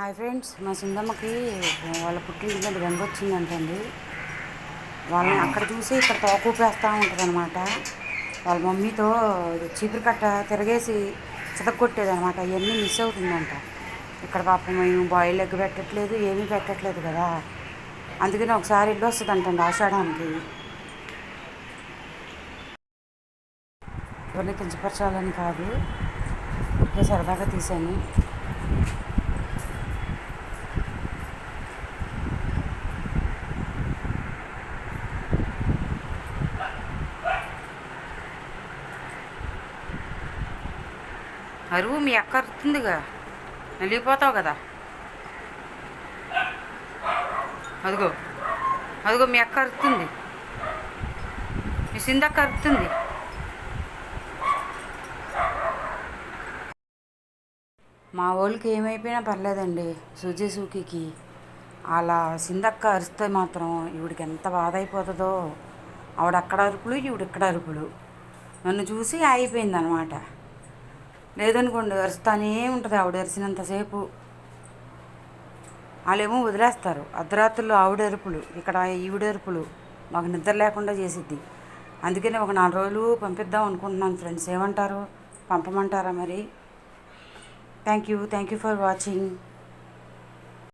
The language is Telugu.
హాయ్ ఫ్రెండ్స్ మా సింధమ్మకి వాళ్ళ పుట్టింటి మీద వెంగ వచ్చిందంటండి. వాళ్ళని అక్కడ చూసి ఇక్కడ తోకూపేస్తూ ఉంటుంది అనమాట వాళ్ళ మమ్మీతో చీపురు కట్ట తిరగేసి చితగొట్టేది అనమాట ఇవన్నీ మిస్ అవుతుందంట. ఇక్కడ పాపం మేము బాయిల్ ఎగ్ పెట్టట్లేదు ఏమీ పెట్టట్లేదు కదా. అందుకని ఒకసారి ఇల్లు వస్తుందంటండి ఆషాఢానికి. ఎవరిని కించపరచాలని కాదు. సరదాగా తీశాను. అరువు మీ అక్క అరుతుందిగా. వెళ్ళిపోతావు కదా. అదిగో అదిగో మీ అక్క అరుతుంది. మీ సిందక్క అరుతుంది. మా వాళ్ళకి ఏమైపోయినా పర్లేదండి సుజీ సూకికి. అలా సిందక్క అరిస్తే మాత్రం ఈవిడికి ఎంత బాధ అయిపోతుందో ఆవిడ అక్కడ అరుపులు ఈవిడ ఇక్కడ అరుపులు. నన్ను చూసి అయిపోయింది అనమాట లేదనుకోండి అరుస్తానే ఉంటుంది ఆవిడ అరిసినంతసేపు వాళ్ళేమో వదిలేస్తారు. అర్ధరాత్రులు ఆవిడ అరుపులు ఇక్కడ ఈవిడ అరుపులు మాకు నిద్ర లేకుండా చేసిద్ది. అందుకని ఒక నాలుగు రోజులు పంపిద్దాం అనుకుంటున్నాను ఫ్రెండ్స్. ఏమంటారు? పంపమంటారా మరి? Thank you thank you for watching.